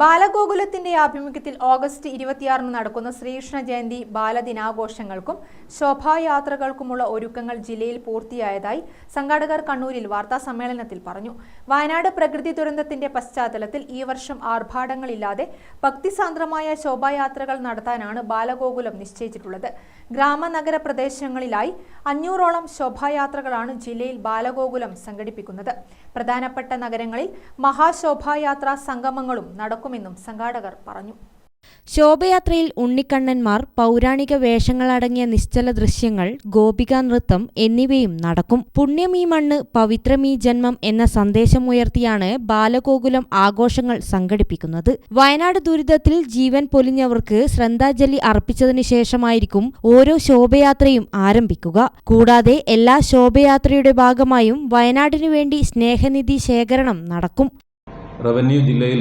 ബാലഗോകുലത്തിന്റെ ആഭിമുഖ്യത്തിൽ ഓഗസ്റ്റ് ഇരുപത്തിയാറിന് നടക്കുന്ന ശ്രീകൃഷ്ണ ജയന്തി ബാലദിനാഘോഷങ്ങൾക്കും ശോഭായാത്രകൾക്കുമുള്ള ഒരുക്കങ്ങൾ ജില്ലയിൽ പൂർത്തിയായതായി സംഘാടകർ കണ്ണൂരിൽ വാർത്താ സമ്മേളനത്തിൽ പറഞ്ഞു. വയനാട് പ്രകൃതി ദുരന്തത്തിന്റെ പശ്ചാത്തലത്തിൽ ഈ വർഷം ആർഭാടങ്ങളില്ലാതെ ഭക്തിസാന്ദ്രമായ ശോഭായാത്രകൾ നടത്താനാണ് ബാലഗോകുലം നിശ്ചയിച്ചിട്ടുള്ളത്. ഗ്രാമനഗര പ്രദേശങ്ങളിലായി അഞ്ഞൂറോളം ശോഭായാത്രകളാണ് ജില്ലയിൽ ബാലഗോകുലം സംഘടിപ്പിക്കുന്നത്. പ്രധാനപ്പെട്ട നഗരങ്ങളിൽ മഹാശോഭായാത്രാ സംഗമങ്ങളും നടക്കുമെന്നും സംഘാടകർ പറഞ്ഞു. ശോഭയാത്രയിൽ ഉണ്ണിക്കണ്ണന്മാർ പൗരാണിക വേഷങ്ങളടങ്ങിയ നിശ്ചല ദൃശ്യങ്ങൾ ഗോപികാ നൃത്തം എന്നിവയും നടക്കും. പുണ്യമീ മണ്ണ് പവിത്രമീ ജന്മം എന്ന സന്ദേശമുയർത്തിയാണ് ബാലഗോകുലം ആഘോഷങ്ങൾ സംഘടിപ്പിക്കുന്നത്. വയനാട് ദുരിതത്തിൽ ജീവൻ പൊലിഞ്ഞവർക്ക് ശ്രദ്ധാഞ്ജലി അർപ്പിച്ചതിനു ശേഷമായിരിക്കും ഓരോ ശോഭയാത്രയും ആരംഭിക്കുക. കൂടാതെ എല്ലാ ശോഭയാത്രയുടെ ഭാഗമായും വയനാടിനു വേണ്ടി സ്നേഹനിധി ശേഖരണം നടക്കും. റവന്യൂ ജില്ലയിൽ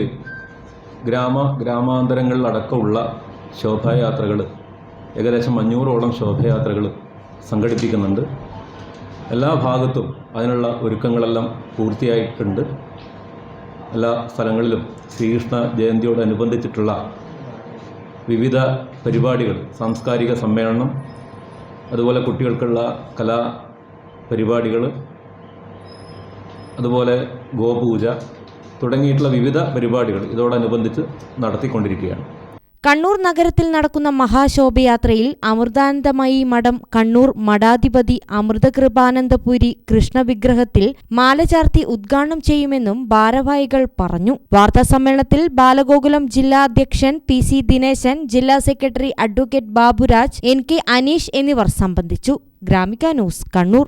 ഗ്രാമ ഗ്രാമാന്തരങ്ങളിലടക്കമുള്ള ശോഭായാത്രകൾ ഏകദേശം അഞ്ഞൂറോളം ശോഭയാത്രകൾ സംഘടിപ്പിക്കുന്നുണ്ട്. എല്ലാ ഭാഗത്തും അതിനുള്ള ഒരുക്കങ്ങളെല്ലാം പൂർത്തിയായിട്ടുണ്ട്. എല്ലാ സ്ഥലങ്ങളിലും ശ്രീകൃഷ്ണ ജയന്തിയോടനുബന്ധിച്ചിട്ടുള്ള വിവിധ പരിപാടികൾ സാംസ്കാരിക സമ്മേളനം അതുപോലെ കുട്ടികൾക്കുള്ള കലാ പരിപാടികൾ അതുപോലെ ഗോപൂജ തുടങ്ങിയിട്ടുള്ള വിവിധ പരിപാടികൾ ഇതോടനുബന്ധിച്ച് നടത്തിക്കൊണ്ടിരിക്കുകയാണ്. കണ്ണൂർ നഗരത്തിൽ നടക്കുന്ന മഹാശോഭയാത്രയിൽ അമൃതാനന്ദമയി മഠം കണ്ണൂർ മഠാധിപതി അമൃതകൃപാനന്ദപുരി കൃഷ്ണവിഗ്രഹത്തിൽ മാല ചാർത്തി ഉദ്ഘാടനം ചെയ്യുമെന്നും ഭാരവാഹികൾ പറഞ്ഞു. വാർത്താസമ്മേളനത്തിൽ ബാലഗോകുലം ജില്ലാ അധ്യക്ഷൻ പി സി ദിനേശൻ ജില്ലാ secretary advocate Baburaj N K Aneesh എന്നിവർ സംബന്ധിച്ചു. ഗ്രാമിക ന്യൂസ് കണ്ണൂർ.